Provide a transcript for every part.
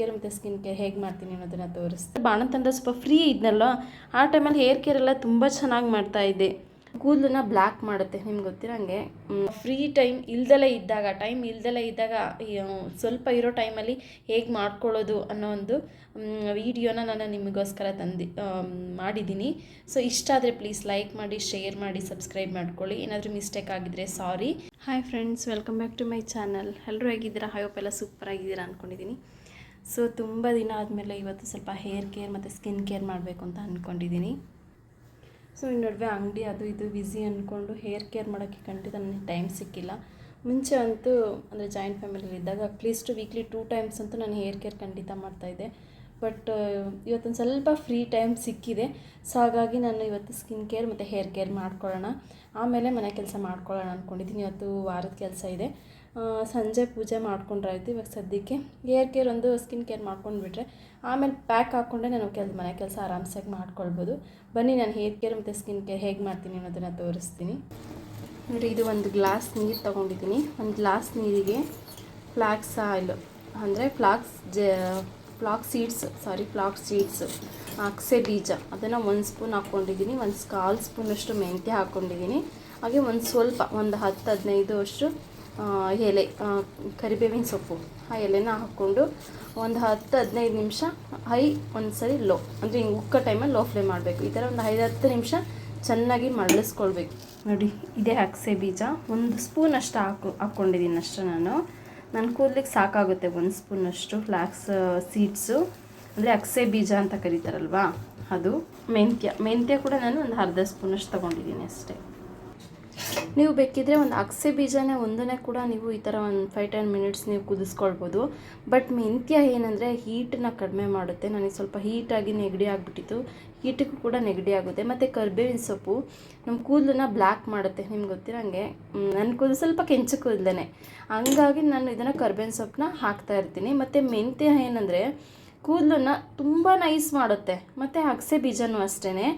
Care ಮತ್ತು skin care ಹೇಗೆ ಮಾಡ್ತೀನಿ ಅನ್ನೋದನ್ನು ತೋರಿಸ್ತೀನಿ ಬಾಣಂತಂದ್ರೆ ಸ್ವಲ್ಪ ಫ್ರೀ ಇದ್ನಲ್ಲ ಆ ಟೈಮಲ್ಲಿ ಹೇರ್ ಕೇರ್ ಎಲ್ಲ ತುಂಬ ಚೆನ್ನಾಗಿ ಮಾಡ್ತಾ ಇದ್ದೆ. ಕೂದಲನ್ನ ಬ್ಲ್ಯಾಕ್ ಮಾಡುತ್ತೆ, ನಿಮ್ಗೆ ಗೊತ್ತಿರಂಗೆ ಫ್ರೀ ಟೈಮ್ ಇಲ್ದಲೇ ಇದ್ದಾಗ ಟೈಮ್ ಇಲ್ದಲೇ ಇದ್ದಾಗ ಸ್ವಲ್ಪ ಇರೋ ಟೈಮಲ್ಲಿ ಹೇಗೆ ಮಾಡ್ಕೊಳ್ಳೋದು ಅನ್ನೋ ಒಂದು ವಿಡಿಯೋನ ನಾನು ನಿಮಗೋಸ್ಕರ ತಂದು ಮಾಡಿದ್ದೀನಿ. ಸೊ ಇಷ್ಟ ಆದರೆ ಪ್ಲೀಸ್ ಲೈಕ್ ಮಾಡಿ ಶೇರ್ ಮಾಡಿ ಸಬ್ಸ್ಕ್ರೈಬ್ ಮಾಡ್ಕೊಳ್ಳಿ. ಏನಾದರೂ ಮಿಸ್ಟೇಕ್ ಆಗಿದ್ರೆ sorry hi friends welcome back to my channel ಎಲ್ಲರೂ ಹೇಗಿದ್ದೀರಾ? ಹೋಪ್ ಎಲ್ಲ ಸೂಪರ್ ಆಗಿದ್ದೀರಾ ಅಂದ್ಕೊಂಡಿದ್ದೀನಿ ಸೊ ತುಂಬ ದಿನ ಆದಮೇಲೆ ಇವತ್ತು ಸ್ವಲ್ಪ ಹೇರ್ ಕೇರ್ ಮತ್ತು ಸ್ಕಿನ್ ಕೇರ್ ಮಾಡಬೇಕು ಅಂತ ಅಂದ್ಕೊಂಡಿದ್ದೀನಿ ಸೊ ಈ ನಡುವೆ ಅಂಗಡಿ ಅದು ಇದು ಬ್ಯುಸಿ ಅಂದ್ಕೊಂಡು ಹೇರ್ ಕೇರ್ ಮಾಡೋಕ್ಕೆ ಖಂಡಿತ ನನಗೆ ಟೈಮ್ ಸಿಕ್ಕಿಲ್ಲ. ಮುಂಚೆ ಅಂತೂ ಅಂದರೆ ಜಾಯಿಂಟ್ ಫ್ಯಾಮಿಲಿಲಿ ಇದ್ದಾಗ ಅಟ್ಲೀಸ್ಟ್ ವೀಕ್ಲಿ ಟೂ ಟೈಮ್ಸ್ ಅಂತೂ ನಾನು ಹೇರ್ ಕೇರ್ ಖಂಡಿತ ಮಾಡ್ತಾಯಿದ್ದೆ ಬಟ್ ಇವತ್ತೊಂದು ಸ್ವಲ್ಪ ಫ್ರೀ ಟೈಮ್ ಸಿಕ್ಕಿದೆ. ಸೊ ಹಾಗಾಗಿ ನಾನು ಇವತ್ತು ಸ್ಕಿನ್ ಕೇರ್ ಮತ್ತು ಹೇರ್ ಕೇರ್ ಮಾಡ್ಕೊಳ್ಳೋಣ. ಆಮೇಲೆ ಮನೆ ಕೆಲಸ ಮಾಡ್ಕೊಳ್ಳೋಣ ಅಂದ್ಕೊಂಡಿದ್ದೀನಿ ಇವತ್ತು ವಾರದ ಕೆಲಸ ಇದೆ. ಸಂಜೆ ಪೂಜೆ ಮಾಡ್ಕೊಂಡ್ರಾಯ್ತು ಇವಾಗ ಸದ್ಯಕ್ಕೆ. ಏರ್ ಕೇರ್ ಒಂದು ಸ್ಕಿನ್ ಕೇರ್ ಮಾಡ್ಕೊಂಡ್ಬಿಟ್ರೆ ಆಮೇಲೆ ಪ್ಯಾಕ್ ಹಾಕ್ಕೊಂಡೆ ನಾನು ಕೆಲ, ಮನೆ ಕೆಲಸ ಆರಾಮ್ಸಾಗಿ ಮಾಡ್ಕೊಳ್ಬೋದು. ಬನ್ನಿ, ನಾನು ಹೇರ್ ಕೇರ್ ಮತ್ತು ಸ್ಕಿನ್ ಕೇರ್ ಹೇಗೆ ಮಾಡ್ತೀನಿ ಅನ್ನೋದನ್ನು ತೋರಿಸ್ತೀನಿ. ನೋಡಿ, ಇದು ಒಂದು ಗ್ಲಾಸ್ ನೀರು ತೊಗೊಂಡಿದ್ದೀನಿ. ಒಂದು ಗ್ಲಾಸ್ ನೀರಿಗೆ ಫ್ಲಾಕ್ಸ್ ಆಯಿಲ್, ಅಂದರೆ ಫ್ಲಾಕ್ಸ್ ಜ, ಫ್ಲಾಕ್ ಸೀಡ್ಸ್, ಸಾರಿ, ಫ್ಲಾಕ್ ಸೀಡ್ಸ್, ಅಕ್ಸೆ ಬೀಜ, ಅದನ್ನು ಒಂದು ಸ್ಪೂನ್ ಹಾಕ್ಕೊಂಡಿದ್ದೀನಿ ಒಂದು ಕಾಲು ಸ್ಪೂನಷ್ಟು ಮೆಂತ್ಯ ಹಾಕ್ಕೊಂಡಿದ್ದೀನಿ ಹಾಗೆ ಒಂದು ಸ್ವಲ್ಪ, ಒಂದು ಹತ್ತು ಹದಿನೈದು ಅಷ್ಟು ಎಲೆ ಕರಿಬೇವಿನ ಸೊಪ್ಪು. ಆ ಎಲೆನ ಹಾಕ್ಕೊಂಡು ಒಂದು ಹತ್ತು ಹದಿನೈದು ನಿಮಿಷ ಹೈ ಒಂದು ಸರಿ ಲೋ, ಅಂದರೆ ಹಿಂಗೆ ಉಕ್ಕ ಟೈಮಲ್ಲಿ ಲೋ ಫ್ಲೇಮ್ ಮಾಡಬೇಕು. ಈ ಥರ ಒಂದು ಐದು ಹತ್ತು ನಿಮಿಷ ಚೆನ್ನಾಗಿ ಮರಳಿಸ್ಕೊಳ್ಬೇಕು. ನೋಡಿ, ಇದೇ ಅಗಸೆ ಬೀಜ. ಒಂದು ಸ್ಪೂನ್ ಅಷ್ಟು ಹಾಕು, ಹಾಕ್ಕೊಂಡಿದ್ದೀನಿ ಅಷ್ಟು ನಾನು. ನನ್ನ ಕೂದಲಿಗೆ ಸಾಕಾಗುತ್ತೆ ಒಂದು ಸ್ಪೂನಷ್ಟು ಫ್ಲ್ಯಾಕ್ಸ್ ಸೀಡ್ಸು. ಅಂದರೆ ಅಕ್ಸೆ ಬೀಜ ಅಂತ ಕರೀತಾರಲ್ವಾ? ಅದು. ಮೆಂತ್ಯ. ಮೆಂತ್ಯ ಕೂಡ ನಾನು ಒಂದು ಅರ್ಧ ಸ್ಪೂನಷ್ಟು ತೊಗೊಂಡಿದ್ದೀನಿ ಅಷ್ಟೇ. ನೀವು ಬೇಕಿದ್ರೆ ಒಂದು ಅಗಸೆ ಬೀಜನೇ ಒಂದನ್ನೇ ಕೂಡ ನೀವು ಈ ಥರ ಒಂದು ಫೈವ್ ಟೆನ್ ಮಿನಿಟ್ಸ್ ನೀವು ಕುದಿಸ್ಕೊಳ್ಬೋದು. ಬಟ್ ಮೆಂತ್ಯ ಏನಂದರೆ ಹೀಟನ್ನ ಕಡಿಮೆ ಮಾಡುತ್ತೆ. ನನಗೆ ಸ್ವಲ್ಪ ಹೀಟಾಗಿ ನೆಗಡಿ ಆಗಿಬಿಟ್ಟಿತ್ತು. ಹೀಟಿಗೂ ಕೂಡ ನೆಗಡಿ ಆಗುತ್ತೆ. ಮತ್ತು ಕರ್ಬೇವಿನ ಸೊಪ್ಪು ನಮ್ಮ ಕೂದಲನ್ನ ಬ್ಲ್ಯಾಕ್ ಮಾಡುತ್ತೆ. ನಿಮ್ಗೆ ಗೊತ್ತಿರಂಗೆ ನನ್ನ ಕೂದಲು ಸ್ವಲ್ಪ ಕೆಂಚು ಕೂದಲೇ ಹಂಗಾಗಿ ನಾನು ಇದನ್ನು ಕರ್ಬೇವಿನ ಸೊಪ್ಪನ್ನ ಹಾಕ್ತಾ ಇರ್ತೀನಿ. ಮತ್ತು ಮೆಂತ್ಯ ಏನಂದರೆ ಕೂದಲನ್ನ ತುಂಬ ನೈಸ್ ಮಾಡುತ್ತೆ. ಮತ್ತು ಅಗಸೆ ಬೀಜನೂ ಅಷ್ಟೇ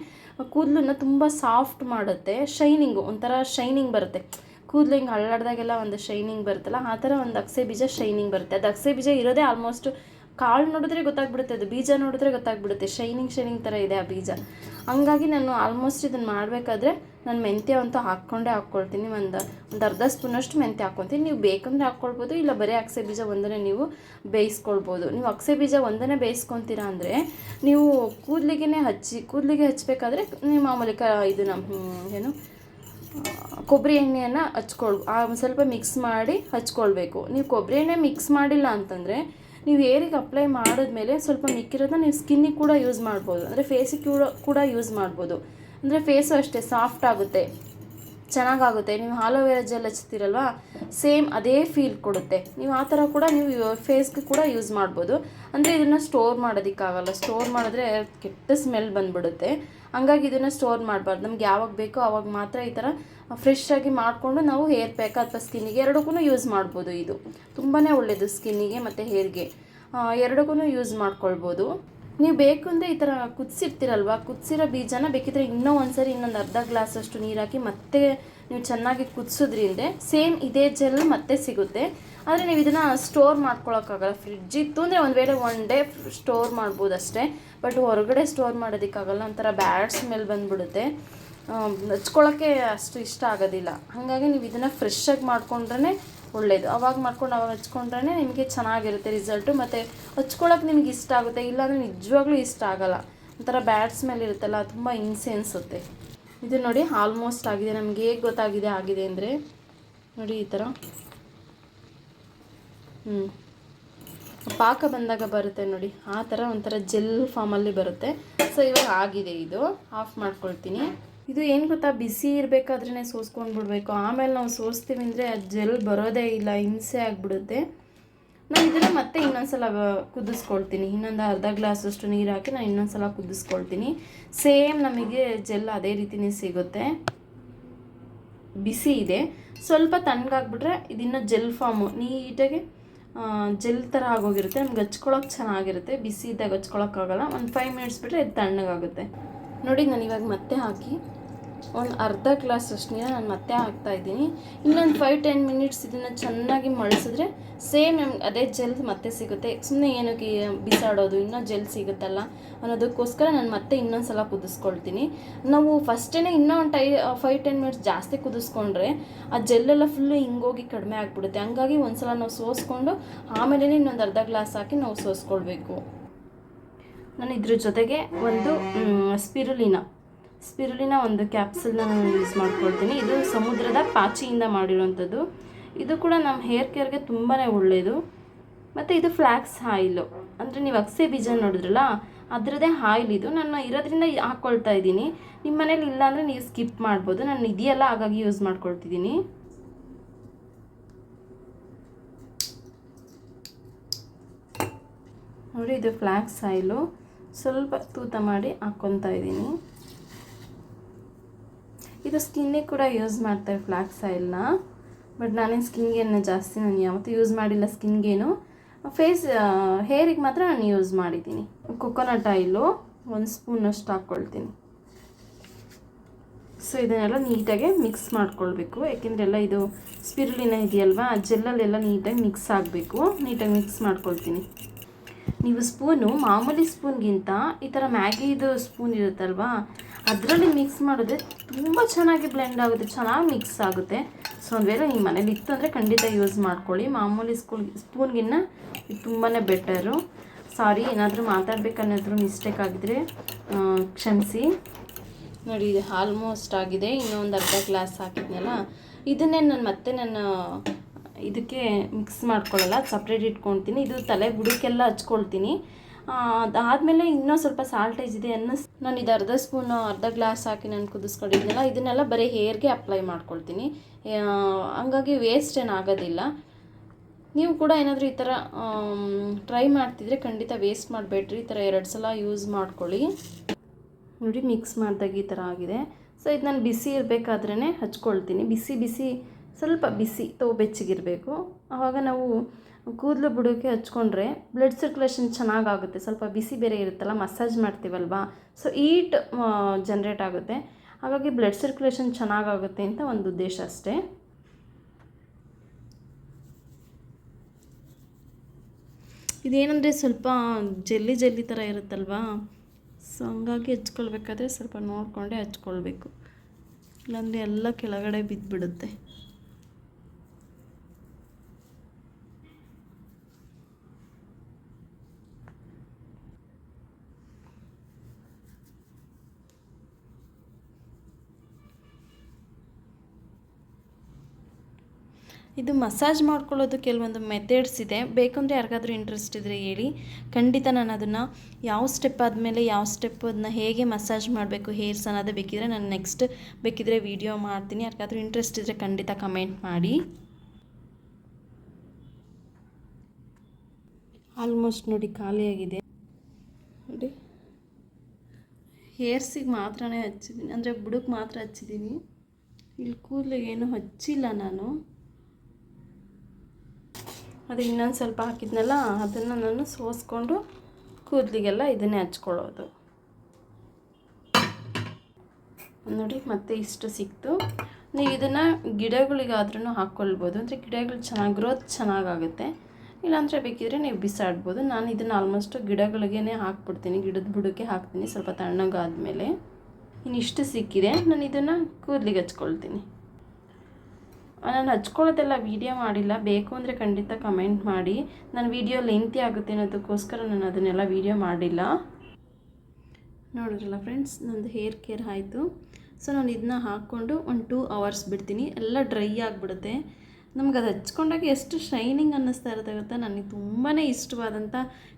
ಕೂದಲನ್ನ ತುಂಬ ಸಾಫ್ಟ್ ಮಾಡುತ್ತೆ ಶೈನಿಂಗು ಒಂಥರ ಶೈನಿಂಗ್ ಬರುತ್ತೆ. ಕೂದಲು ಹಿಂಗೆ ಹಳ್ಳಾಡ್ದಾಗೆಲ್ಲ ಒಂದು ಶೈನಿಂಗ್ ಬರುತ್ತಲ್ಲ, ಆ ಥರ ಒಂದು ಅಗಸೆ ಬೀಜ ಶೈನಿಂಗ್ ಬರುತ್ತೆ. ಅದು ಅಗಸೆ ಬೀಜ ಇರೋದೇ ಆಲ್ಮೋಸ್ಟ್ ಕಾಳು ನೋಡಿದ್ರೆ ಗೊತ್ತಾಗ್ಬಿಡುತ್ತೆ, ಅದು ಬೀಜ ನೋಡಿದ್ರೆ ಗೊತ್ತಾಗ್ಬಿಡುತ್ತೆ. ಶೈನಿಂಗ್ ಶೈನಿಂಗ್ ಥರ ಇದೆ ಆ ಬೀಜ. ಹಂಗಾಗಿ ನಾನು ಆಲ್ಮೋಸ್ಟ್ ಇದನ್ನು ಮಾಡಬೇಕಾದ್ರೆ ನಾನು ಮೆಂತ್ಯ ಅಂತೂ ಹಾಕ್ಕೊಂಡೇ ಹಾಕ್ಕೊಳ್ತೀನಿ. ಒಂದು ಒಂದು ಅರ್ಧ ಸ್ಪೂನಷ್ಟು ಮೆಂತ್ಯ ಹಾಕ್ಕೊತೀನಿ. ನೀವು ಬೇಕಂದರೆ ಹಾಕ್ಕೊಳ್ಬೋದು, ಇಲ್ಲ ಬರೀ ಅಗಸೆ ಬೀಜ ಒಂದನೇ ನೀವು ಬೇಯಿಸ್ಕೊಳ್ಬೋದು. ನೀವು ಅಗಸೆ ಬೀಜ ಒಂದನೇ ಬೇಯಿಸ್ಕೊತೀರಾ ಅಂದರೆ ನೀವು ಕೂದಲಿಗೆ ಹಚ್ಚಿ, ಕೂದಲಿಗೆ ಹಚ್ಚಬೇಕಾದ್ರೆ ನೀವು ಮಾಮೂಲಿ ಕ ಇದನ್ನು ಏನು ಕೊಬ್ಬರಿ ಎಣ್ಣೆಯನ್ನು ಹಚ್ಕೊಳ್ ಸ್ವಲ್ಪ ಮಿಕ್ಸ್ ಮಾಡಿ ಹಚ್ಕೊಳ್ಬೇಕು. ನೀವು ಕೊಬ್ಬರಿ ಎಣ್ಣೆ ಮಿಕ್ಸ್ ಮಾಡಿಲ್ಲ ಅಂತಂದರೆ ನೀವು ಏರಿಗೆ ಅಪ್ಲೈ ಮಾಡಿದ್ಮೇಲೆ ಸ್ವಲ್ಪ ಮಿಕ್ಕಿರೋದನ್ನ ನೀವು ಸ್ಕಿನ್ನಿಗೆ ಕೂಡ ಯೂಸ್ ಮಾಡ್ಬೋದು. ಅಂದರೆ ಫೇಸಿಗೆ ಕೂಡ ಕೂಡ ಯೂಸ್ ಮಾಡ್ಬೋದು. ಅಂದರೆ ಫೇಸು ಅಷ್ಟೇ ಸಾಫ್ಟ್ ಆಗುತ್ತೆ. ಚೆನ್ನಾಗಾಗುತ್ತೆ. ನೀವು ಆಲೋವೆರಾ ಜೆಲ್ ಹಚ್ತೀರಲ್ವ? ಸೇಮ್ ಅದೇ ಫೀಲ್ ಕೊಡುತ್ತೆ. ನೀವು ಆ ಥರ ಕೂಡ ನೀವು ಫೇಸ್ಗೆ ಕೂಡ ಯೂಸ್ ಮಾಡ್ಬೋದು. ಅಂದರೆ ಇದನ್ನು ಸ್ಟೋರ್ ಮಾಡೋದಕ್ಕಾಗಲ್ಲ. ಸ್ಟೋರ್ ಮಾಡಿದ್ರೆ ಕೆಟ್ಟ ಸ್ಮೆಲ್ ಬಂದುಬಿಡುತ್ತೆ. ಹಂಗಾಗಿ ಇದನ್ನು ಸ್ಟೋರ್ ಮಾಡಬಾರ್ದು. ನಮ್ಗೆ ಯಾವಾಗ ಬೇಕೋ ಆವಾಗ ಮಾತ್ರ ಈ ಥರ ಫ್ರೆಶ್ ಆಗಿ ಮಾಡಿಕೊಂಡು ನಾವು ಹೇರ್ ಪ್ಯಾಕ್ ಅಥವಾ ಸ್ಕಿನ್ನಿಗೆ ಎರಡಕ್ಕೂ ಯೂಸ್ ಮಾಡ್ಬೋದು ಇದು. ತುಂಬಾ ಒಳ್ಳೆಯದು ಸ್ಕಿನ್ನಿಗೆ ಮತ್ತು ಹೇರ್ಗೆ ಎರಡಕ್ಕೂ ಯೂಸ್ ಮಾಡ್ಕೊಳ್ಬೋದು. ನೀವು ಬೇಕು ಅಂದರೆ ಈ ಥರ ಕುದಿಸಿರ್ತೀರಲ್ವ? ಕುದಿಸಿರೋ ಬೀಜನ ಬೇಕಿದ್ರೆ ಇನ್ನೂ ಒಂದ್ಸರಿ ಇನ್ನೊಂದು ಅರ್ಧ ಗ್ಲಾಸ್ ಅಷ್ಟು ನೀರು ಹಾಕಿ ಮತ್ತೆ ನೀವು ಚೆನ್ನಾಗಿ ಕುದಿಸೋದ್ರಿಂದ ಸೇಮ್ ಇದೇ ಜೆಲ್ ಮತ್ತೆ ಸಿಗುತ್ತೆ. ಆದರೆ ನೀವು ಇದನ್ನು ಸ್ಟೋರ್ ಮಾಡ್ಕೊಳ್ಳೋಕ್ಕಾಗಲ್ಲ ಫ್ರಿಡ್ಜ್ ಇತ್ತು ಅಂದರೆ ಒಂದು ವೇಳೆ ಒನ್ ಡೇ ಸ್ಟೋರ್ ಮಾಡ್ಬೋದು ಅಷ್ಟೇ ಬಟ್ ಹೊರಗಡೆ ಸ್ಟೋರ್ ಮಾಡೋದಕ್ಕಾಗಲ್ಲ. ಒಂಥರ ಬ್ಯಾಡ್ ಸ್ಮೆಲ್ ಬಂದ್ಬಿಡುತ್ತೆ. ಹಚ್ಕೊಳ್ಳೋಕ್ಕೆ ಅಷ್ಟು ಇಷ್ಟ ಆಗೋದಿಲ್ಲ. ಹಾಗಾಗಿ ನೀವು ಇದನ್ನು ಫ್ರೆಶ್ಶಾಗಿ ಮಾಡಿಕೊಂಡ್ರೆ ಒಳ್ಳೆಯದು ಅವಾಗ ಮಾಡ್ಕೊಂಡು ಅವಾಗ ಹಚ್ಕೊಂಡ್ರೆ ನಿಮಗೆ ಚೆನ್ನಾಗಿರುತ್ತೆ ರಿಸಲ್ಟು ಮತ್ತು ಹಚ್ಕೊಳ್ಳೋಕೆ ನಿಮ್ಗೆ ಇಷ್ಟ ಆಗುತ್ತೆ, ಇಲ್ಲಾಂದರೆ ನಿಜವಾಗ್ಲೂ ಇಷ್ಟ ಆಗೋಲ್ಲ. ಒಂಥರ ಬ್ಯಾಡ್ ಸ್ಮೆಲ್ ಇರುತ್ತಲ್ಲ, ತುಂಬ ಹಿಂಸೆ ಅನಿಸುತ್ತೆ. ಇದು ನೋಡಿ ಆಲ್ಮೋಸ್ಟ್ ಆಗಿದೆ. ನಮಗೆ ಹೇಗೆ ಗೊತ್ತಾಗಿದೆ, ಆಗಿದೆ ಅಂದರೆ ನೋಡಿ ಈ ಥರ ಹ್ಞೂ ಪಾಕ ಬಂದಾಗ ಬರುತ್ತೆ ನೋಡಿ. ಆ ಥರ ಒಂಥರ ಜೆಲ್ ಫಾರ್ಮಲ್ಲಿ ಬರುತ್ತೆ. ಸೊ ಇವಾಗ ಆಗಿದೆ ಇದು. ಆಫ್ ಮಾಡ್ಕೊಳ್ತೀನಿ. ಇದು ಏನು ಗೊತ್ತಾ? ಬಿಸಿ ಇರಬೇಕಾದ್ರೇ ಸೋಸ್ಕೊಂಡು ಬಿಡಬೇಕು. ಆಮೇಲೆ ನಾವು ಸೋಸ್ತೀವಿ ಅಂದರೆ ಅದು ಜೆಲ್ ಬರೋದೇ ಇಲ್ಲ, ಹಿಂಸೆ ಆಗಿಬಿಡುತ್ತೆ. ನಾನು ಇದನ್ನು ಮತ್ತೆ ಇನ್ನೊಂದು ಸಲ ಕುದಿಸ್ಕೊಳ್ತೀನಿ. ಇನ್ನೊಂದು ಅರ್ಧ ಗ್ಲಾಸಷ್ಟು ನೀರು ಹಾಕಿ ನಾನು ಇನ್ನೊಂದ್ಸಲ ಕುದಿಸ್ಕೊಳ್ತೀನಿ. ಸೇಮ್ ನಮಗೆ ಜೆಲ್ ಅದೇ ರೀತಿನೇ ಸಿಗುತ್ತೆ. ಬಿಸಿ ಇದೆ. ಸ್ವಲ್ಪ ತಣ್ಣಗಾಗ್ಬಿಟ್ರೆ ಇದಿನ್ನೂ ಜೆಲ್ ಫಾರ್ಮು ನೀಟಾಗಿ ಜೆಲ್ ಥರ ಆಗೋಗಿರುತ್ತೆ. ನಮ್ಗೆ ಹಚ್ಕೊಳ್ಳೋಕೆ ಚೆನ್ನಾಗಿರುತ್ತೆ. ಬಿಸಿ ಇದ್ದಾಗ ಹಚ್ಕೊಳಕ್ಕಾಗಲ್ಲ ಒಂದು ಫೈವ್ ಮಿನಿಟ್ಸ್ ಬಿಟ್ಟರೆ ಇದು ತಣ್ಣಗಾಗುತ್ತೆ. ನೋಡಿ ನಾನು ಇವಾಗ ಮತ್ತೆ ಹಾಕಿ. ಒಂದು ಅರ್ಧ ಗ್ಲಾಸ್ ನೀರು ನಾನು ಮತ್ತೆ ಹಾಕ್ತಾ ಇದ್ದೀನಿ. ಇನ್ನೊಂದು ಫೈವ್ ಟೆನ್ ಮಿನಿಟ್ಸ್ ಇದನ್ನು ಚೆನ್ನಾಗಿ ಮಳಿಸಿದ್ರೆ ಸೇಮ್ ಅದೇ ಜೆಲ್ ಮತ್ತೆ ಸಿಗುತ್ತೆ. ಸುಮ್ಮನೆ ಏನಕ್ಕೆ ಬಿಸಾಡೋದು, ಇನ್ನೂ ಜೆಲ್ ಸಿಗುತ್ತಲ್ಲ ಅನ್ನೋದಕ್ಕೋಸ್ಕರ ನಾನು ಮತ್ತೆ ಇನ್ನೊಂದು ಸಲ ಕುದಿಸ್ಕೊಳ್ತೀನಿ. ನಾವು ಫಸ್ಟೇ ಇನ್ನೂ ಒಂದು ಟೈ ಫೈವ್ ಟೆನ್ ಮಿನಿಟ್ಸ್ ಜಾಸ್ತಿ ಕುದಿಸ್ಕೊಂಡ್ರೆ ಆ ಜೆಲ್ಲೆಲ್ಲ ಫುಲ್ಲು ಹಿಂಗೋಗಿ ಕಡಿಮೆ ಆಗಿಬಿಡುತ್ತೆ. ಹಂಗಾಗಿ ಒಂದು ಸಲ ನಾವು ಸೋಸ್ಕೊಂಡು ಆಮೇಲೆ ಇನ್ನೊಂದು ಅರ್ಧ ಗ್ಲಾಸ್ ಹಾಕಿ ನಾವು ಸೋಸ್ಕೊಳ್ಬೇಕು. ನಾನು ಇದ್ರ ಜೊತೆಗೆ ಒಂದು ಸ್ಪಿರುಲಿನ ಸ್ಪಿರುಲಿನ ಒಂದು ಕ್ಯಾಪ್ಸಲ್ನ ನಾನು ಯೂಸ್ ಮಾಡ್ಕೊಳ್ತೀನಿ. ಇದು ಸಮುದ್ರದ ಪಾಚಿಯಿಂದ ಮಾಡಿರುವಂಥದ್ದು. ಇದು ಕೂಡ ನಮ್ಮ ಹೇರ್ ಕೇರ್ಗೆ ತುಂಬಾ ಒಳ್ಳೆಯದು ಮತ್ತು ಇದು ಫ್ಲ್ಯಾಕ್ಸ್ ಆಯಿಲು ಅಂದರೆ ನೀವು ಅಗಸೆ ಬೀಜ ನೋಡಿದ್ರಲ್ಲ, ಅದರದ್ದೇ ಆಯಿಲ್ ಇದು. ನಾನು ಇರೋದ್ರಿಂದ ಹಾಕ್ಕೊಳ್ತಾ ಇದ್ದೀನಿ. ನಿಮ್ಮ ಮನೇಲಿ ಇಲ್ಲ ಅಂದರೆ ನೀವು ಸ್ಕಿಪ್ ಮಾಡ್ಬೋದು. ನಾನು ಇದೆಯಲ್ಲ ಹಾಗಾಗಿ ಯೂಸ್ ಮಾಡ್ಕೊಳ್ತಿದ್ದೀನಿ. ನೋಡಿ, ಇದು ಫ್ಲ್ಯಾಕ್ಸ್ ಆಯಿಲು ಸ್ವಲ್ಪ ತೂತ ಮಾಡಿ ಹಾಕ್ಕೊತಾ ಇದ್ದೀನಿ. ಇದು ಸ್ಕಿನ್ನಿಗೆ ಕೂಡ ಯೂಸ್ ಮಾಡ್ತಾರೆ ಫ್ಲ್ಯಾಕ್ಸ್ ಆಯಿಲ್ನ. ಬಟ್ ನಾನೇನು ಸ್ಕಿನ್ಗೇನು ಜಾಸ್ತಿ ನಾನು ಯಾವತ್ತೂ ಯೂಸ್ ಮಾಡಿಲ್ಲ ಸ್ಕಿನ್ಗೇನು. ಫೇಸ್ ಹೇರಿಗೆ ಮಾತ್ರ ನಾನು ಯೂಸ್ ಮಾಡಿದ್ದೀನಿ. ಕೊಕೊನಟ್ ಆಯಿಲು, ಒಂದು ಸ್ಪೂನಷ್ಟು ಹಾಕ್ಕೊಳ್ತೀನಿ. ಸೊ, ಇದನ್ನೆಲ್ಲ ನೀಟಾಗಿ ಮಿಕ್ಸ್ ಮಾಡ್ಕೊಳ್ಬೇಕು. ಯಾಕೆಂದರೆ ಎಲ್ಲ ಇದು ಸ್ಪಿರುಲಿನ ಇದೆಯಲ್ವಾ, ಆ ಜೆಲ್ಲಲ್ಲೆಲ್ಲ ನೀಟಾಗಿ ಮಿಕ್ಸ್ ಆಗಬೇಕು. ನೀಟಾಗಿ ಮಿಕ್ಸ್ ಮಾಡ್ಕೊಳ್ತೀನಿ. ನೀವು ಸ್ಪೂನು ಮಾಮೂಲಿ ಸ್ಪೂನ್ಗಿಂತ ಈ ಥರ ಮ್ಯಾಗಿದು ಸ್ಪೂನ್ ಇರುತ್ತಲ್ವಾ, ಅದರಲ್ಲಿ ಮಿಕ್ಸ್ ಮಾಡಿದ್ರೆ ತುಂಬ ಚೆನ್ನಾಗಿ ಬ್ಲೆಂಡ್ ಆಗುತ್ತೆ, ಚೆನ್ನಾಗಿ ಮಿಕ್ಸ್ ಆಗುತ್ತೆ. ಸೊ ಒಂದು ವೇಳೆ ನಿಮ್ಮ ಮನೇಲಿ ಇತ್ತು ಅಂದರೆ ಖಂಡಿತ ಯೂಸ್ ಮಾಡ್ಕೊಳ್ಳಿ. ಮಾಮೂಲಿ ಸ್ಕೂಲ್ ಸ್ಪೂನ್ಗಿನ್ನ ತುಂಬಾ ಬೆಟರು ಸಾರಿ ಏನಾದರೂ ಮಾತಾಡ್ಬೇಕನ್ನೋದ್ರು ಮಿಸ್ಟೇಕ್ ಆಗಿದ್ರೆ ಕ್ಷಮಿಸಿ. ನೋಡಿ, ಇದು ಆಲ್ಮೋಸ್ಟ್ ಆಗಿದೆ. ಇನ್ನೊಂದು ಅರ್ಧ ಗ್ಲಾಸ್ ಹಾಕಿದ್ನಲ್ಲ. ಇದನ್ನೇ ನಾನು ಮತ್ತೆ ನಾನು ಇದಕ್ಕೆ ಮಿಕ್ಸ್ ಮಾಡ್ಕೊಳ್ಳಲ್ಲ ಸಪ್ರೇಟ್ ಇಟ್ಕೊಳ್ತೀನಿ. ಇದು ತಲೆ ಬುಡಕ್ಕೆಲ್ಲ ಹಚ್ಕೊಳ್ತೀನಿ. ಅದಾದಮೇಲೆ ಇನ್ನೂ ಸ್ವಲ್ಪ ಸಾಲ್ಟೇಜ್ ಇದೆ ಅನ್ನ ನಾನು ಇದು ಅರ್ಧ ಸ್ಪೂನು ಅರ್ಧ ಗ್ಲಾಸ್ ಹಾಕಿ ನಾನು ಕುದಿಸ್ಕೊಂಡಿದ್ದೀನಲ್ಲ ಇದನ್ನೆಲ್ಲ ಬರೀ ಹೇರ್ಗೆ ಅಪ್ಲೈ ಮಾಡ್ಕೊಳ್ತೀನಿ. ಹಂಗಾಗಿ ವೇಸ್ಟ್ ಏನು ಆಗೋದಿಲ್ಲ. ನೀವು ಕೂಡ ಏನಾದರೂ ಈ ಥರ ಟ್ರೈ ಮಾಡ್ತಿದ್ರೆ ಖಂಡಿತ ವೇಸ್ಟ್ ಮಾಡಬೇಡ್ರಿ. ಈ ಥರ ಎರಡು ಸಲ ಯೂಸ್ ಮಾಡ್ಕೊಳ್ಳಿ. ನೋಡಿ ಮಿಕ್ಸ್ ಮಾಡಿದಾಗ ಈ ಥರ ಆಗಿದೆ. ಸೊ ಇದು ನಾನು ಬಿಸಿ ಇರಬೇಕಾದ್ರೇ ಹಚ್ಕೊಳ್ತೀನಿ. ಬಿಸಿ ಬಿಸಿ ಸ್ವಲ್ಪ ಬಿಸಿ ತೋ ಬೆಚ್ಚಗಿರಬೇಕು. ಆವಾಗ ನಾವು ಕೂದಲು ಬುಡಕ್ಕೆ ಹಚ್ಕೊಂಡ್ರೆ ಬ್ಲಡ್ ಸರ್ಕ್ಯುಲೇಷನ್ ಚೆನ್ನಾಗಾಗುತ್ತೆ. ಸ್ವಲ್ಪ ಬಿಸಿ ಬೇರೆ ಇರುತ್ತಲ್ಲ ಮಸಾಜ್ ಮಾಡ್ತೀವಲ್ವಾ? ಸೊ ಈಟ್ ಜನ್ರೇಟ್ ಆಗುತ್ತೆ. ಹಾಗಾಗಿ ಬ್ಲಡ್ ಸರ್ಕ್ಯುಲೇಷನ್ ಚೆನ್ನಾಗಾಗುತ್ತೆ ಅಂತ ಒಂದು ಉದ್ದೇಶ ಅಷ್ಟೇ. ಇದೇನಂದರೆ ಸ್ವಲ್ಪ ಜೆಲ್ಲಿ ಜೆಲ್ಲಿ ಥರ ಇರುತ್ತಲ್ವಾ? ಸೊ ಹಂಗಾಗಿ ಹಚ್ಕೊಳ್ಬೇಕಾದ್ರೆ ಸ್ವಲ್ಪ ನೋಡಿಕೊಂಡೆ ಹಚ್ಕೊಳ್ಬೇಕು. ಇಲ್ಲಾಂದರೆ ಎಲ್ಲ ಕೆಳಗಡೆ ಬಿದ್ದುಬಿಡುತ್ತೆ ಇದು ಮಸಾಜ್ ಮಾಡ್ಕೊಳ್ಳೋದು ಕೆಲವೊಂದು ಮೆಥಡ್ಸ್ ಇದೆ. ಬೇಕಂದರೆ ಯಾರಿಗಾದ್ರೂ ಇಂಟ್ರೆಸ್ಟ್ ಇದ್ದರೆ ಹೇಳಿ. ಖಂಡಿತ ನಾನು ಅದನ್ನು ಯಾವ ಸ್ಟೆಪ್ ಆದಮೇಲೆ ಯಾವ ಸ್ಟೆಪ್ ಅದನ್ನ ಹೇಗೆ ಮಸಾಜ್ ಮಾಡಬೇಕು ಹೇರ್ಸ್ ಅನ್ನೋದು ಬೇಕಿದ್ರೆ ನಾನು ನೆಕ್ಸ್ಟ್ ಬೇಕಿದ್ರೆ ವಿಡಿಯೋ ಮಾಡ್ತೀನಿ. ಯಾರಿಗಾದ್ರೂ ಇಂಟ್ರೆಸ್ಟ್ ಇದ್ದರೆ ಖಂಡಿತ ಕಮೆಂಟ್ ಮಾಡಿ. ಆಲ್ಮೋಸ್ಟ್ ನೋಡಿ ಖಾಲಿಯಾಗಿದೆ ನೋಡಿ. ಹೇರ್ಸಿಗೆ ಮಾತ್ರನೇ ಹಚ್ಚಿದ್ದೀನಿ ಅಂದರೆ ಬುಡಕ್ಕೆ ಮಾತ್ರ ಹಚ್ಚಿದ್ದೀನಿ ಇಲ್ಲಿ ಕೂದಲಿಗೆ ಏನು ಹಚ್ಚಿಲ್ಲ ನಾನು. ಅದು ಇನ್ನೊಂದು ಸ್ವಲ್ಪ ಹಾಕಿದ್ನಲ್ಲ, ಅದನ್ನು ನಾನು ಸೋಸ್ಕೊಂಡು ಕೂದಲಿಗೆಲ್ಲ ಇದನ್ನೇ ಹಚ್ಕೊಳ್ಳೋದು. ನೋಡಿ, ಮತ್ತೆ ಇಷ್ಟು ಸಿಕ್ತು. ನೀವು ಇದನ್ನು ಗಿಡಗಳಿಗಾದ್ರೂ ಹಾಕ್ಕೊಳ್ಬೋದು. ಅಂದರೆ ಗಿಡಗಳು ಚೆನ್ನಾಗಿ ಗ್ರೋತ್ ಚೆನ್ನಾಗಾಗುತ್ತೆ. ಇಲ್ಲಾಂದರೆ ಬೇಕಿದ್ರೆ ನೀವು ಬಿಸಾಡ್ಬೋದು. ನಾನು ಇದನ್ನು ಆಲ್ಮೋಸ್ಟ್ ಗಿಡಗಳಿಗೇ ಹಾಕ್ಬಿಡ್ತೀನಿ. ಗಿಡದ ಬುಡಕ್ಕೆ ಹಾಕ್ತೀನಿ ಸ್ವಲ್ಪ ತಣ್ಣಗಾದ ಮೇಲೆ ಇನ್ನಿಷ್ಟು ಸಿಕ್ಕಿದೆ. ನಾನು ಇದನ್ನು ಕೂದಲಿಗೆ ಹಚ್ಕೊಳ್ತೀನಿ. ನಾನು ಹಚ್ಕೊಳ್ಳೋದೆಲ್ಲ ವೀಡಿಯೋ ಮಾಡಿಲ್ಲ. ಬೇಕು ಅಂದರೆ ಖಂಡಿತ ಕಮೆಂಟ್ ಮಾಡಿ. ನನ್ನ ವೀಡಿಯೋ ಲೆಂತಿ ಆಗುತ್ತೆ ಅನ್ನೋದಕ್ಕೋಸ್ಕರ ನಾನು ಅದನ್ನೆಲ್ಲ ವೀಡಿಯೋ ಮಾಡಿಲ್ಲ. ನೋಡಿದ್ರಲ್ಲ ಫ್ರೆಂಡ್ಸ್ ನಂದು ಹೇರ್ ಕೇರ್ ಆಯಿತು. ಸೊ ನಾನು ಇದನ್ನ ಹಾಕ್ಕೊಂಡು ಒಂದು ಟೂ ಅವರ್ಸ್ ಬಿಡ್ತೀನಿ. ಎಲ್ಲ ಡ್ರೈ ಆಗಿಬಿಡುತ್ತೆ. ನಮ್ಗೆ ಅದು ಹಚ್ಕೊಂಡಾಗ ಎಷ್ಟು ಶೈನಿಂಗ್ ಅನ್ನಿಸ್ತಾ ಇರುತ್ತೆ ಗೊತ್ತಾ? ನನಗೆ ತುಂಬಾ ಇಷ್ಟವಾದಂಥ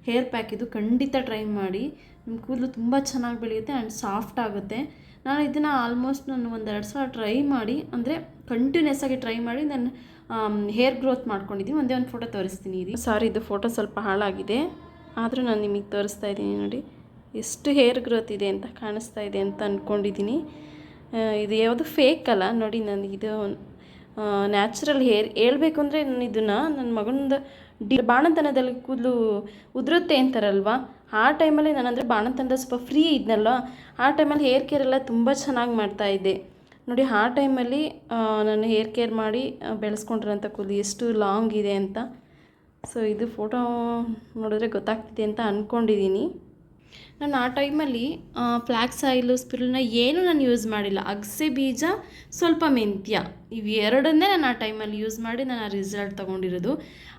ಹೇರ್ ಪ್ಯಾಕ್ ಇದು ಖಂಡಿತ ಟ್ರೈ ಮಾಡಿ. ನಿಮ್ಮ ಕೂದಲು ತುಂಬ ಚೆನ್ನಾಗಿ ಬೆಳೆಯುತ್ತೆ ಆ್ಯಂಡ್ ಸಾಫ್ಟ್ ಆಗುತ್ತೆ. ನಾನು ಇದನ್ನು ಆಲ್ಮೋಸ್ಟ್ ನಾನು ಒಂದು ಎರಡು ಸಲ ಟ್ರೈ ಮಾಡಿ, ಅಂದರೆ ಕಂಟಿನ್ಯೂಸ್ ಆಗಿ ಟ್ರೈ ಮಾಡಿ ನಾನು ಹೇರ್ ಗ್ರೋತ್ ಮಾಡ್ಕೊಂಡಿದ್ದೀನಿ ಒಂದೇ ಒಂದು ಫೋಟೋ ತೋರಿಸ್ತೀನಿ ಇದು ಸಾರಿ ಇದು ಫೋಟೋ ಸ್ವಲ್ಪ ಹಾಳಾಗಿದೆ. ಆದರೂ ನಾನು ನಿಮಗೆ ತೋರಿಸ್ತಾ ಇದ್ದೀನಿ ನೋಡಿ. ಎಷ್ಟು ಹೇರ್ ಗ್ರೋತ್ ಇದೆ ಅಂತ ಕಾಣಿಸ್ತಾ ಇದೆ ಅಂತ ಅಂದ್ಕೊಂಡಿದ್ದೀನಿ ಇದು ಯಾವುದು ಫೇಕ್ ಅಲ್ಲ. ನೋಡಿ ನನಗೆ ಇದು ನ್ಯಾಚುರಲ್ ಹೇರ್ ಹೇಳ್ಬೇಕು ಅಂದರೆ ನಾನು ಇದನ್ನು ನನ್ನ ಮಗನದು ಡಿ ಬಾಣಂತನದಲ್ಲಿ ಕೂದಲು ಉದುರುತ್ತೆ ಅಂತಾರಲ್ವ? ಆ ಟೈಮಲ್ಲಿ ನಾನು ಅಂದರೆ ಬಾಣಂತನದ ಸ್ವಲ್ಪ ಫ್ರೀ ಇದ್ನಲ್ಲ ಆ ಟೈಮಲ್ಲಿ ಹೇರ್ ಕೇರ್ ಎಲ್ಲ ತುಂಬ ಚೆನ್ನಾಗಿ ಮಾಡ್ತಾ ಇದ್ದೆ. ನೋಡಿ, ಆ ಟೈಮಲ್ಲಿ ನಾನು ಹೇರ್ ಕೇರ್ ಮಾಡಿ ಬೆಳೆಸ್ಕೊಂಡಿರೋಂಥ ಕೂದಲು ಎಷ್ಟು ಲಾಂಗ್ ಇದೆ ಅಂತ. ಸೊ ಇದು ಫೋಟೋ ನೋಡಿದ್ರೆ ಗೊತ್ತಾಗ್ತಿದೆ ಅಂತ ಅಂದ್ಕೊಂಡಿದ್ದೀನಿ ನಾನು ಆ ಟೈಮಲ್ಲಿ ಫ್ಲ್ಯಾಕ್ಸ್ ಆಯಿಲು ಸ್ಪಿರುಲ್ನ ಏನೂ ನಾನು ಯೂಸ್ ಮಾಡಿಲ್ಲ. ಅಗಸೆ ಬೀಜ, ಸ್ವಲ್ಪ ಮೆಂತ್ಯ ಇವೆರಡನ್ನೇ ನಾನು ಆ ಟೈಮಲ್ಲಿ ಯೂಸ್ ಮಾಡಿ ನಾನು ಆ ರಿಸಲ್ಟ್ ತೊಗೊಂಡಿರೋದು.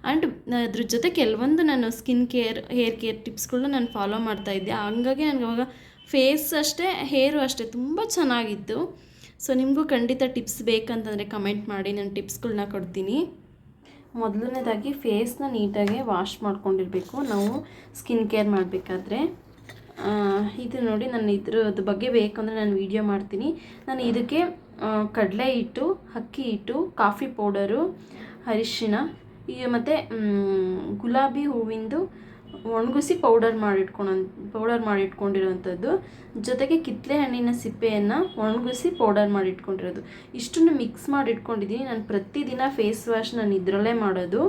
ಆ್ಯಂಡ್ ಅದ್ರ ಜೊತೆ ಕೆಲವೊಂದು ನಾನು ಸ್ಕಿನ್ ಕೇರ್ ಹೇರ್ ಕೇರ್ ಟಿಪ್ಸ್ಗಳನ್ನ ನಾನು ಫಾಲೋ ಮಾಡ್ತಾ ಇದ್ದೆ. ಹಂಗಾಗಿ ನನಗೆ ಅವಾಗ ಫೇಸ್ ಅಷ್ಟೇ ಹೇರು ಅಷ್ಟೇ ತುಂಬ ಚೆನ್ನಾಗಿತ್ತು. ಸೊ ನಿಮಗೂ ಖಂಡಿತ ಟಿಪ್ಸ್ ಬೇಕಂತಂದರೆ ಕಮೆಂಟ್ ಮಾಡಿ ನಾನು ಟಿಪ್ಸ್ಗಳನ್ನ ಕೊಡ್ತೀನಿ. ಮೊದಲನೇದಾಗಿ ಫೇಸ್ನ ನೀಟಾಗಿ ವಾಶ್ ಮಾಡ್ಕೊಂಡಿರಬೇಕು. ನಾವು ಸ್ಕಿನ್ ಕೇರ್ ಮಾಡಬೇಕಾದ್ರೆ. ಇದು ನೋಡಿ ನಾನು ಇದ್ರದ್ದು ಬಗ್ಗೆ ಬೇಕಂದರೆ ನಾನು ವೀಡಿಯೋ ಮಾಡ್ತೀನಿ. ನಾನು ಇದಕ್ಕೆ ಕಡಲೆ ಹಿಟ್ಟು, ಅಕ್ಕಿ ಹಿಟ್ಟು, ಕಾಫಿ ಪೌಡರು, ಅರಿಶಿನ ಈಗ ಮತ್ತು ಗುಲಾಬಿ ಹೂವಿಂದು ಒಣಗಿಸಿ ಪೌಡರ್ ಮಾಡಿಟ್ಕೊಳೋ ಪೌಡರ್ ಮಾಡಿಟ್ಕೊಂಡಿರೋವಂಥದ್ದು. ಜೊತೆಗೆ ಕಿತ್ತಲೆ ಹಣ್ಣಿನ ಸಿಪ್ಪೆಯನ್ನು ಒಣಗಿಸಿ ಪೌಡರ್ ಮಾಡಿಟ್ಕೊಂಡಿರೋದು. ಇಷ್ಟನ್ನು ಮಿಕ್ಸ್ ಮಾಡಿಟ್ಕೊಂಡಿದ್ದೀನಿ. ನಾನು ಪ್ರತಿದಿನ ಫೇಸ್ ವಾಶ್ ನಾನು ಇದರಲ್ಲೇ ಮಾಡೋದು.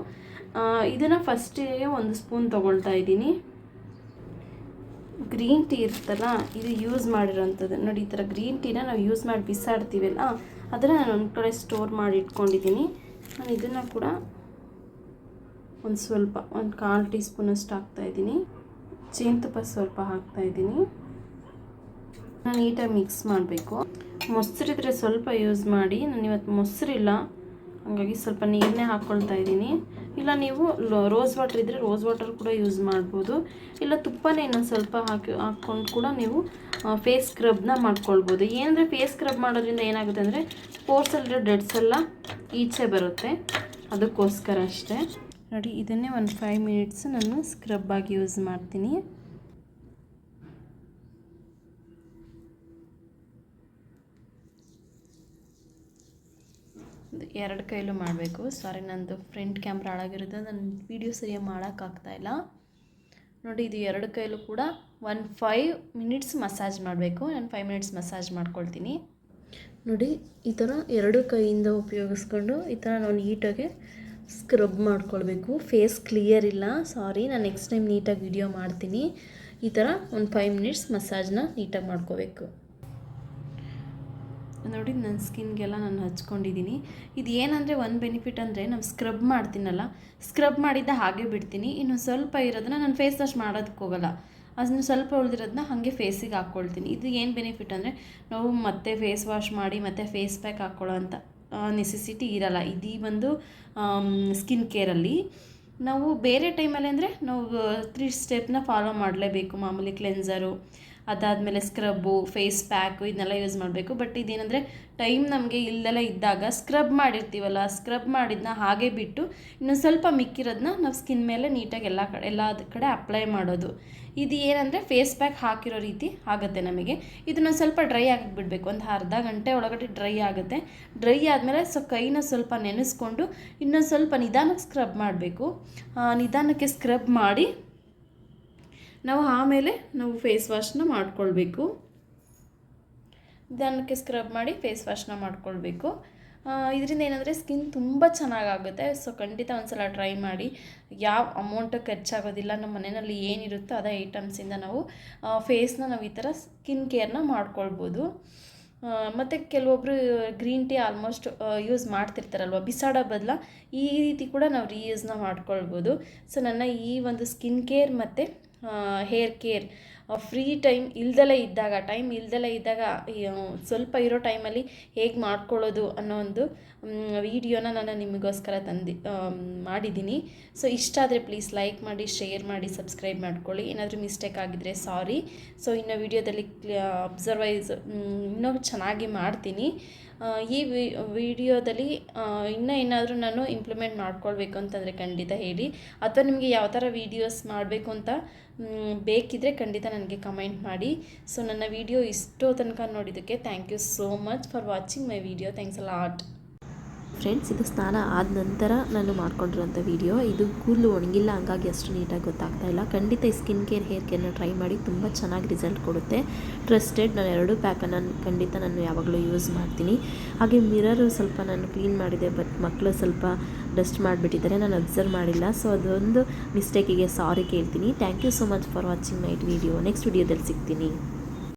ಇದನ್ನು ಫಸ್ಟಿಗೆ ಒಂದು ಸ್ಪೂನ್ ತೊಗೊಳ್ತಾ ಇದ್ದೀನಿ. ಗ್ರೀನ್ ಟೀ ಇರುತ್ತಲ್ಲ ಇದು ಯೂಸ್ ಮಾಡಿರೋಂಥದ್ದು. ನೋಡಿ, ಈ ಥರ ಗ್ರೀನ್ ಟೀನ ನಾವು ಯೂಸ್ ಮಾಡಿ ಬಿಸಾಡ್ತೀವಲ್ಲ ಅದನ್ನು ನಾನು ಒಂದು ಕಡೆ ಸ್ಟೋರ್ ಮಾಡಿ ಇಟ್ಕೊಂಡಿದ್ದೀನಿ. ನಾನು ಇದನ್ನು ಕೂಡ ಒಂದು ಸ್ವಲ್ಪ, ಒಂದು ಕಾಲು ಟೀ ಸ್ಪೂನಷ್ಟು ಹಾಕ್ತಾಯಿದ್ದೀನಿ ಜೇನುತುಪ್ಪ ಸ್ವಲ್ಪ ಹಾಕ್ತಾಯಿದ್ದೀನಿ ನಾನು ನೀಟಾಗಿ ಮಿಕ್ಸ್ ಮಾಡಬೇಕು. ಮೊಸರಿದ್ರೆ ಸ್ವಲ್ಪ ಯೂಸ್ ಮಾಡಿ, ನಾನು ಇವತ್ತು ಮೊಸರಿಲ್ಲ. ಹಾಗಾಗಿ ಸ್ವಲ್ಪ ನೀರನ್ನೇ ಹಾಕ್ಕೊಳ್ತಾ ಇದ್ದೀನಿ. ಇಲ್ಲ ನೀವು ರೋಸ್ ವಾಟರ್ ಇದ್ದರೆ ರೋಸ್ ವಾಟರ್ ಕೂಡ ಯೂಸ್ ಮಾಡ್ಬೋದು. ಇಲ್ಲ ತುಪ್ಪನೇ ಇನ್ನೊಂದು ಸ್ವಲ್ಪ ಹಾಕಿ, ಹಾಕ್ಕೊಂಡು ಕೂಡ ನೀವು ಫೇಸ್ ಸ್ಕ್ರಬ್ನ ಮಾಡ್ಕೊಳ್ಬೋದು. ಏನಂದರೆ ಫೇಸ್ ಸ್ಕ್ರಬ್ ಮಾಡೋದ್ರಿಂದ ಏನಾಗುತ್ತೆ ಅಂದರೆ ಸ್ಪೋರ್ಟ್ಸಲ್ಲಿರೋ ಡೆಡ್ಸ್ ಎಲ್ಲ ಈಚೆ ಬರುತ್ತೆ. ಅದಕ್ಕೋಸ್ಕರ ಅಷ್ಟೇ. ನೋಡಿ, ಇದನ್ನೇ ಒಂದು ಫೈವ್ ಮಿನಿಟ್ಸ್ ನಾನು ಸ್ಕ್ರಬ್ ಆಗಿ ಯೂಸ್ ಮಾಡ್ತೀನಿ. ಎರಡು ಕೈಲೂ ಮಾಡಬೇಕು. ಸಾರಿ ನಂದು ಫ್ರಂಟ್ ಕ್ಯಾಮ್ರಾ ಹಾಳಾಗಿರೋದು ನನ್ನ ವೀಡಿಯೋ ಸರಿಯಾಗಿ ಮಾಡೋಕ್ಕಾಗ್ತಾಯಿಲ್ಲ ನೋಡಿ, ಇದು ಎರಡು ಕೈಲೂ ಕೂಡ ಒನ್ ಫೈವ್ ಮಿನಿಟ್ಸ್ ಮಸಾಜ್ ಮಾಡಬೇಕು. ನಾನು ಫೈವ್ ಮಿನಿಟ್ಸ್ ಮಸಾಜ್ ಮಾಡ್ಕೊಳ್ತೀನಿ. ನೋಡಿ, ಈ ಥರ ಎರಡು ಕೈಯಿಂದ ಉಪಯೋಗಿಸ್ಕೊಂಡು ಈ ಥರ ನಾವು ನೀಟಾಗಿ ಸ್ಕ್ರಬ್ ಮಾಡ್ಕೊಳ್ಬೇಕು. ಫೇಸ್ ಕ್ಲಿಯರ್ ಇಲ್ಲ. ಸಾರಿ ನಾನು ನೆಕ್ಸ್ಟ್ ಟೈಮ್ ನೀಟಾಗಿ ವಿಡಿಯೋ ಮಾಡ್ತೀನಿ. ಈ ಥರ ಒಂದು ಫೈವ್ ಮಿನಿಟ್ಸ್ ಮಸಾಜ್ನ ನೀಟಾಗಿ ಮಾಡ್ಕೋಬೇಕು. ನೋಡಿ ನನ್ನ ಸ್ಕಿನ್ಗೆಲ್ಲ ನಾನು ಹಚ್ಕೊಂಡಿದ್ದೀನಿ. ಇದು ಏನಂದರೆ ಒಂದು ಬೆನಿಫಿಟ್ ಅಂದರೆ ನಾವು ಸ್ಕ್ರಬ್ ಮಾಡ್ತೀನಲ್ಲ ಸ್ಕ್ರಬ್ ಮಾಡಿದ್ದ ಹಾಗೆ ಬಿಡ್ತೀನಿ. ಇನ್ನು ಸ್ವಲ್ಪ ಇರೋದನ್ನ ನಾನು ಫೇಸ್ ವಾಶ್ ಮಾಡೋದಕ್ಕೆ ಹೋಗಲ್ಲ. ಅದನ್ನ ಸ್ವಲ್ಪ ಉಳಿದಿರೋದನ್ನ ಹಾಗೆ ಫೇಸಿಗೆ ಹಾಕ್ಕೊಳ್ತೀನಿ. ಇದು ಏನು ಬೆನಿಫಿಟ್ ಅಂದರೆ ನಾವು ಮತ್ತೆ ಫೇಸ್ ವಾಶ್ ಮಾಡಿ ಮತ್ತೆ ಫೇಸ್ ಪ್ಯಾಕ್ ಹಾಕ್ಕೊಳ್ಳೋ ಅಂತ ನೆಸೆಸಿಟಿ ಇರಲ್ಲ. ಇದೀ ಒಂದು ಸ್ಕಿನ್ ಕೇರಲ್ಲಿ ನಾವು ಬೇರೆ ಟೈಮಲ್ಲಿ ಅಂದರೆ ನಾವು ತ್ರೀ ಸ್ಟೆಪ್ನ ಫಾಲೋ ಮಾಡಲೇಬೇಕು. ಮಾಮೂಲಿ ಕ್ಲೆನ್ಸರು ಅದಾದಮೇಲೆ ಸ್ಕ್ರಬ್ಬು ಫೇಸ್ ಪ್ಯಾಕು ಇದನ್ನೆಲ್ಲ ಯೂಸ್ ಮಾಡಬೇಕು. ಬಟ್ ಇದೇನಂದರೆ ಟೈಮ್ ನಮಗೆ ಇಲ್ದೆಲ್ಲ ಇದ್ದಾಗ ಸ್ಕ್ರಬ್ ಮಾಡಿರ್ತೀವಲ್ಲ ಸ್ಕ್ರಬ್ ಮಾಡಿದ್ನ ಹಾಗೆ ಬಿಟ್ಟು ಇನ್ನೊಂದು ಸ್ವಲ್ಪ ಮಿಕ್ಕಿರೋದನ್ನ ನಾವು ಸ್ಕಿನ್ ಮೇಲೆ ನೀಟಾಗಿ ಎಲ್ಲ ಕಡೆ ಎಲ್ಲ ಕಡೆ ಅಪ್ಲೈ ಮಾಡೋದು. ಇದು ಏನಂದರೆ ಫೇಸ್ ಪ್ಯಾಕ್ ಹಾಕಿರೋ ರೀತಿ ಆಗುತ್ತೆ ನಮಗೆ. ಇದನ್ನು ಸ್ವಲ್ಪ ಡ್ರೈ ಆಗಕ್ಕೆ ಬಿಡಬೇಕು ಒಂದು ಅರ್ಧ ಗಂಟೆ ಒಳಗಡೆ ಡ್ರೈ ಆಗುತ್ತೆ. ಡ್ರೈ ಆದಮೇಲೆ ಸೊ ಕೈನ ಸ್ವಲ್ಪ ನೆನೆಸ್ಕೊಂಡು ಇನ್ನೊಂದು ಸ್ವಲ್ಪ ನಿಧಾನಕ್ಕೆ ಸ್ಕ್ರಬ್ ಮಾಡಬೇಕು. ನಿಧಾನಕ್ಕೆ ಸ್ಕ್ರಬ್ ಮಾಡಿ ನಾವು ಆಮೇಲೆ ನಾವು ಫೇಸ್ ವಾಶ್ನ ಮಾಡ್ಕೊಳ್ಬೇಕು. ನಿಧಾನಕ್ಕೆ ಸ್ಕ್ರಬ್ ಮಾಡಿ ಫೇಸ್ ವಾಶ್ನ ಮಾಡ್ಕೊಳ್ಬೇಕು. ಇದರಿಂದ ಏನಂದರೆ ಸ್ಕಿನ್ ತುಂಬ ಚೆನ್ನಾಗಾಗುತ್ತೆ. ಸೊ ಖಂಡಿತ ಒಂದ್ಸಲ ಟ್ರೈ ಮಾಡಿ. ಯಾವ ಅಮೌಂಟ್ ಖರ್ಚಾಗೋದಿಲ್ಲ. ನಮ್ಮ ಮನೆಯಲ್ಲಿ ಏನಿರುತ್ತೋ ಅದೇ ಐಟಮ್ಸಿಂದ ನಾವು ಫೇಸ್ನ ನಾವು ಈ ಥರ ಸ್ಕಿನ್ ಕೇರ್ನ ಮಾಡ್ಕೊಳ್ಬೋದು. ಮತ್ತು ಕೆಲವೊಬ್ಬರು ಗ್ರೀನ್ ಟೀ ಆಲ್ಮೋಸ್ಟ್ ಯೂಸ್ ಮಾಡ್ತಿರ್ತಾರಲ್ವ? ಬಿಸಾಡೋ ಬದಲ ಈ ರೀತಿ ಕೂಡ ನಾವು ರೀಯೂಸ್ನ ಮಾಡ್ಕೊಳ್ಬೋದು. ಸೊ ನನ್ನ ಈ ಒಂದು ಸ್ಕಿನ್ ಕೇರ್ ಮತ್ತು ಹೇರ್ ಕೇರ್ ಫ್ರೀ ಟೈಮ್ ಇಲ್ದಲೇ ಇದ್ದಾಗ ಟೈಮ್ ಇಲ್ದಲೇ ಇದ್ದಾಗ ಸ್ವಲ್ಪ ಇರೋ ಟೈಮಲ್ಲಿ ಹೇಗೆ ಮಾಡ್ಕೊಳ್ಳೋದು ಅನ್ನೋ ಒಂದು ವಿಡಿಯೋನ ನಾನು ನಿಮಗೋಸ್ಕರ ತಂದು ಮಾಡಿದ್ದೀನಿ ಸೊ ಇಷ್ಟ ಆದರೆ ಪ್ಲೀಸ್ ಲೈಕ್ ಮಾಡಿ ಶೇರ್ ಮಾಡಿ ಸಬ್ಸ್ಕ್ರೈಬ್ ಮಾಡ್ಕೊಳ್ಳಿ. ಏನಾದರೂ ಮಿಸ್ಟೇಕ್ ಆಗಿದ್ರೆ ಸಾರಿ ಸೊ ಇನ್ನು ವಿಡಿಯೋದಲ್ಲಿ ಅಬ್ಸರ್ವೈಸ್ ಇನ್ನೂ ಚೆನ್ನಾಗಿ ಮಾಡ್ತೀನಿ. ಈ ವಿಡಿಯೋದಲ್ಲಿ ಇನ್ನೂ ಏನಾದರೂ ನಾನು ಇಂಪ್ಲಿಮೆಂಟ್ ಮಾಡ್ಕೊಳ್ಬೇಕು ಅಂತಂದರೆ ಖಂಡಿತ ಹೇಳಿ. ಅಥವಾ ನಿಮಗೆ ಯಾವ ಥರ ವೀಡಿಯೋಸ್ ಮಾಡಬೇಕು ಅಂತ ಬೇಕಿದ್ದರೆ ಖಂಡಿತ ನನಗೆ ಕಮೆಂಟ್ ಮಾಡಿ. ಸೊ ನನ್ನ ವಿಡಿಯೋ ಇಷ್ಟೋ ತನಕ ನೋಡಿದ್ದಕ್ಕೆ thank you so much for watching my video thanks a lot friends ಇದು ಸ್ನಾನ ಆದ ನಂತರ ನಾನು ಮಾಡ್ಕೊಂಡಿರೋಂಥ ವಿಡಿಯೋ ಇದು ಕೂದಲು ಒಣಗಿಲ್ಲ, ಹಂಗಾಗಿ ಅಷ್ಟು ನೀಟಾಗಿ ಗೊತ್ತಾಗ್ತಾ ಇಲ್ಲ. ಖಂಡಿತ ಸ್ಕಿನ್ ಕೇರ್ ಹೇರ್ ಕೇರ್ನ ಟ್ರೈ ಮಾಡಿ ತುಂಬ ಚೆನ್ನಾಗಿ ರಿಸಲ್ಟ್ ಕೊಡುತ್ತೆ. ಟ್ರಸ್ಟೆಡ್ ನಾನು ಎರಡು ಪ್ಯಾಕನ್ನು ಖಂಡಿತ ನಾನು ಯಾವಾಗಲೂ ಯೂಸ್ ಮಾಡ್ತೀನಿ. ಹಾಗೆ ಮಿರರು ಸ್ವಲ್ಪ ನಾನು ಕ್ಲೀನ್ ಮಾಡಿದೆ ಬಟ್ ಮಕ್ಕಳು ಸ್ವಲ್ಪ ಡಸ್ಟ್ ಮಾಡಿಬಿಟ್ಟಿದ್ದಾರೆ, ನಾನು ಅಬ್ಸರ್ವ್ ಮಾಡಿಲ್ಲ. ಸೊ ಅದೊಂದು ಮಿಸ್ಟೇಕಿಗೆ ಸಾರಿ ಕೇಳ್ತೀನಿ. Thank you so much for watching night video next ವಿಡಿಯೋದಲ್ಲಿ ಸಿಗ್ತೀನಿ.